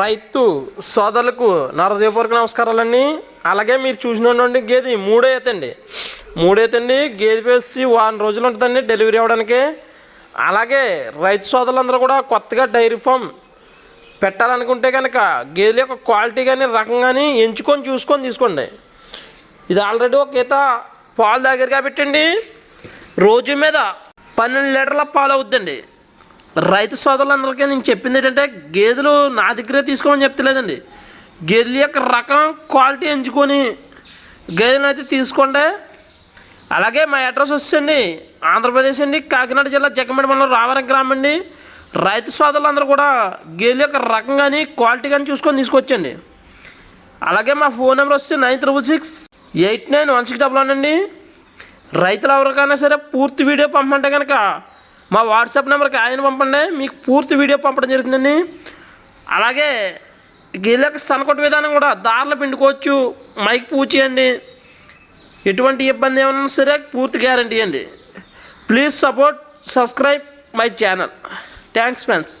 రైతు సోదరులకు నా నమస్కారాలండి అలాగే మీరు చూసినటువంటి గేదె మూడో ఈతండి మూడో ఈతండి గేదె వేసి వారం రోజులు ఉంటుందండి డెలివరీ అవ్వడానికి. అలాగే రైతు సోదరులందరూ కూడా కొత్తగా డైరీ ఫామ్ పెట్టాలనుకుంటే కనుక గేదెల యొక్క క్వాలిటీ కానీ రకం కానీ ఎంచుకొని చూసుకొని తీసుకోండి. ఇది ఆల్రెడీ ఒక ఈత పాలు దగ్గరగా పెట్టండి రోజు మీద పన్నెండు లీటర్ల పాలు అవుద్దండి. రైతు సోదరులందరికీ నేను చెప్పింది ఏంటంటే గేదెలు నా దగ్గరే తీసుకోమని చెప్తలేదండి. గేదెల యొక్క రకం క్వాలిటీ ఎంచుకొని గేదెలను అయితే తీసుకోండి. అలాగే మా అడ్రస్ వచ్చండి ఆంధ్రప్రదేశ్ అండి కాకినాడ జిల్లా జగ్గంపేట మండలం రావరం గ్రామం అండి. రైతు సోదరులందరూ కూడా గేదెల యొక్క రకం కానీ క్వాలిటీ కానీ చూసుకొని తీసుకొచ్చండి. అలాగే మా ఫోన్ నెంబర్ వస్తే nine triple six eight nine one six double one అండి. రైతులు ఎవరికైనా సరే పూర్తి వీడియో పంపమంటే కనుక మా వాట్సాప్ నెంబర్కి ఆయన పంపండి. మీకు పూర్తి వీడియో పంపడం జరుగుతుందండి. అలాగే గీళ్ళకి సనకొట్టు విధానం కూడా దారిలో పిండుకోవచ్చు. మైక్ పూచేయండి ఎటువంటి ఇబ్బంది ఏమన్నా సరే పూర్తి గ్యారంటీ అండి. Please support subscribe my channel. Thanks friends.